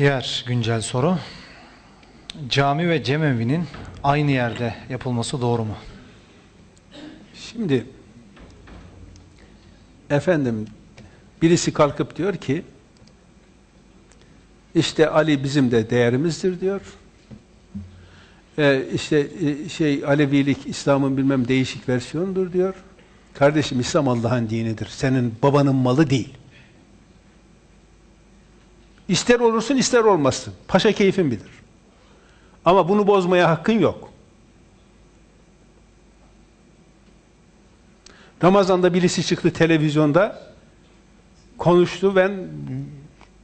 Diğer güncel soru. Cami ve cemevinin aynı yerde yapılması doğru mu? Şimdi efendim birisi kalkıp diyor ki işte Ali bizim de değerimizdir diyor. Ee, işte e, şey Alevilik İslam'ın bilmem değişik versiyonudur diyor. Kardeşim İslam Allah'ın dinidir. Senin babanın malı değil. İster olursun ister olmazsın. Paşa keyfin bilir. Ama bunu bozmaya hakkın yok. Ramazan'da birisi çıktı televizyonda konuştu ben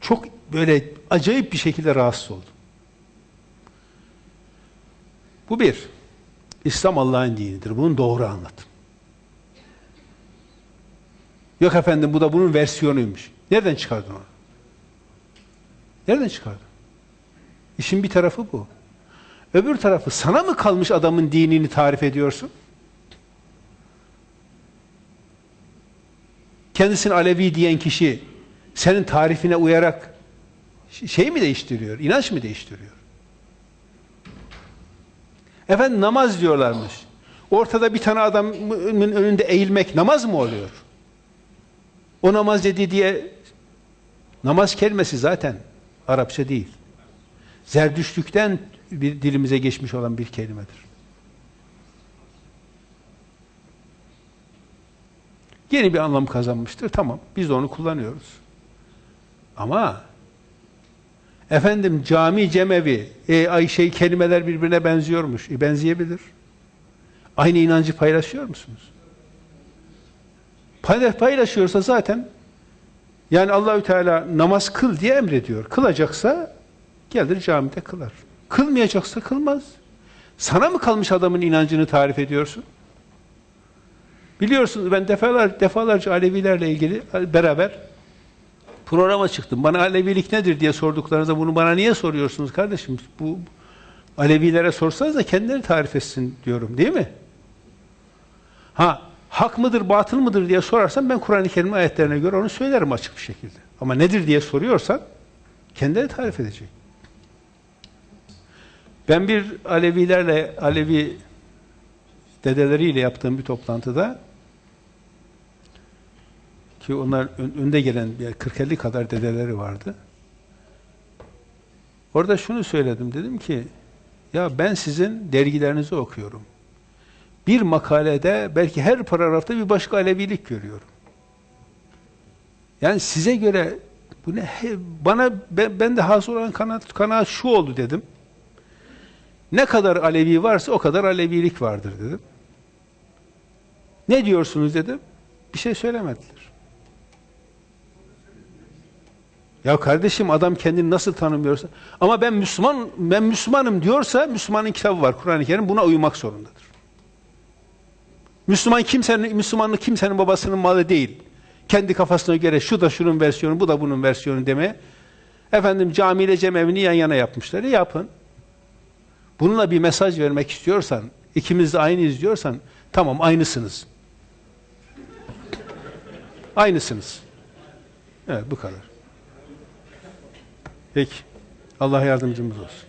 çok böyle acayip bir şekilde rahatsız oldum. Bu bir. İslam Allah'ın dinidir. Bunu doğru anlatın. Yok efendim bu da bunun versiyonuymuş. Nereden çıkardın onu? Nereden çıkardın? İşin bir tarafı bu. Öbür tarafı sana mı kalmış adamın dinini tarif ediyorsun? Kendisini Alevi diyen kişi senin tarifine uyarak şey mi değiştiriyor? İnanç mı değiştiriyor? Efendim namaz diyorlarmış. Ortada bir tane adamın önünde eğilmek namaz mı oluyor? O namaz dedi diye namaz kelimesi zaten Arapça değil. Zerdüştlükten bir dilimize geçmiş olan bir kelimedir. Yeni bir anlam kazanmıştır. Tamam. Biz de onu kullanıyoruz. Ama efendim cami cemevi e, ay şey kelimeler birbirine benziyormuş. E, benzeyebilir. Aynı inancı paylaşıyor musunuz? Paylaşıyorsa zaten yani Allahü Teala namaz kıl diye emrediyor. Kılacaksa gelir camide kılar. Kılmayacaksa kılmaz. Sana mı kalmış adamın inancını tarif ediyorsun? Biliyorsunuz ben defalar, defalarca Alevilerle ilgili beraber programa çıktım. Bana Alevilik nedir diye sorduklarınızda bunu bana niye soruyorsunuz kardeşim? Bu Alevilere sorsanız da kendileri tarif etsin diyorum değil mi? Ha hak mıdır, batıl mıdır diye sorarsan ben Kur'an-ı Kerim ayetlerine göre onu söylerim açık bir şekilde. Ama nedir diye soruyorsan kendileri tarif edecek. Ben bir Alevilerle, Alevi dedeleriyle yaptığım bir toplantıda ki onlar önde gelen 40-50 kadar dedeleri vardı. Orada şunu söyledim. Dedim ki ya ben sizin dergilerinizi okuyorum. Bir makalede belki her paragrafta bir başka Alevilik görüyorum. Yani size göre bu ne bana ben, ben de hasıl olan kanaat, kanaat şu oldu dedim. Ne kadar Alevi varsa o kadar Alevilik vardır dedim. Ne diyorsunuz dedim. Bir şey söylemediler. Ya kardeşim adam kendini nasıl tanımıyorsa ama ben Müslüman ben Müslümanım diyorsa Müslümanın kitabı var Kur'an-ı Kerim buna uymak zorundadır. Müslüman kimsenin Müslümanlık kimsenin babasının malı değil. Kendi kafasına göre şu da şunun versiyonu, bu da bunun versiyonu demeye. Efendim camiyle cemevini yan yana yapmışlar. E yapın. Bununla bir mesaj vermek istiyorsan, ikimiz de aynı izliyorsan, tamam aynısınız. Aynısınız. Evet bu kadar. Peki. Allah yardımcımız olsun.